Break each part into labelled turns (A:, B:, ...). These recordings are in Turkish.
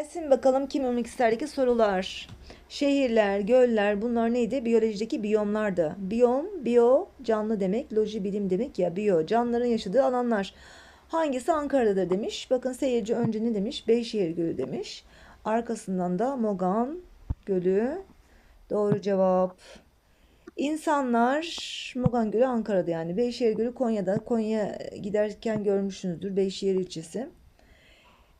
A: Gelsin bakalım kim olmak isterdeki sorular. Şehirler, göller bunlar neydi? Biyolojideki biyomlardı. Biyom, biyo, canlı demek. Loji bilim demek ya. Biyo, canlıların yaşadığı alanlar. Hangisi Ankara'dadır demiş. Bakın seyirci önce ne demiş? Beyşehir Gölü demiş. Arkasından da Mogan Gölü. Doğru cevap. İnsanlar Mogan Gölü Ankara'da yani. Beyşehir Gölü Konya'da. Konya giderken görmüşsünüzdür. Beyşehir ilçesi.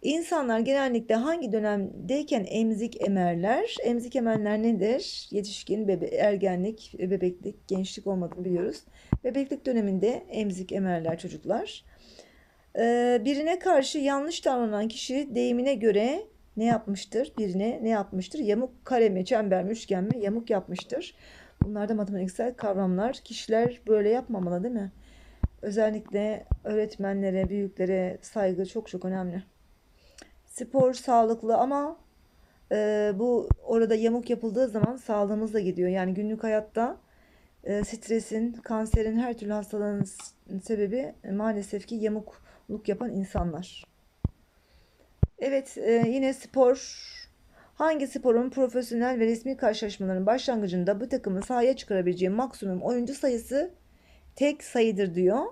A: İnsanlar genellikle hangi dönemdeyken emzik emerler? Emzik emenler nedir? Yetişkin, bebe, ergenlik, bebeklik, gençlik olmadığını biliyoruz. Bebeklik döneminde emzik emerler çocuklar. Ee, birine karşı yanlış davranan kişi deyimine göre ne yapmıştır? Birine ne yapmıştır? Yamuk kare mi, çember mi, üçgen mi? Yamuk yapmıştır. Bunlar da matematiksel kavramlar. Kişiler böyle yapmamalı değil mi? Özellikle öğretmenlere, büyüklere saygı çok çok önemli. Spor sağlıklı ama e, bu orada yamuk yapıldığı zaman sağlığımız da gidiyor. Yani günlük hayatta e, stresin, kanserin, her türlü hastalığın sebebi e, maalesef ki yamukluk yapan insanlar. Evet, e, yine spor. Hangi sporun profesyonel ve resmi karşılaşmaların başlangıcında bu takımın sahaya çıkarabileceği maksimum oyuncu sayısı tek sayıdır diyor.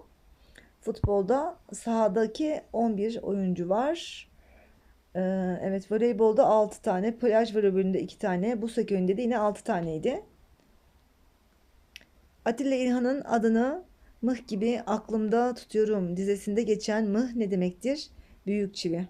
A: Futbolda sahadaki 11 oyuncu var. Ee, evet voleybolda 6 tane, plaj voleybolunda 2 tane, buz hokeyi'nde de yine 6 taneydi. Atilla İlhan'ın adını mıh gibi aklımda tutuyorum dizesinde geçen mıh ne demektir? Büyük çivi.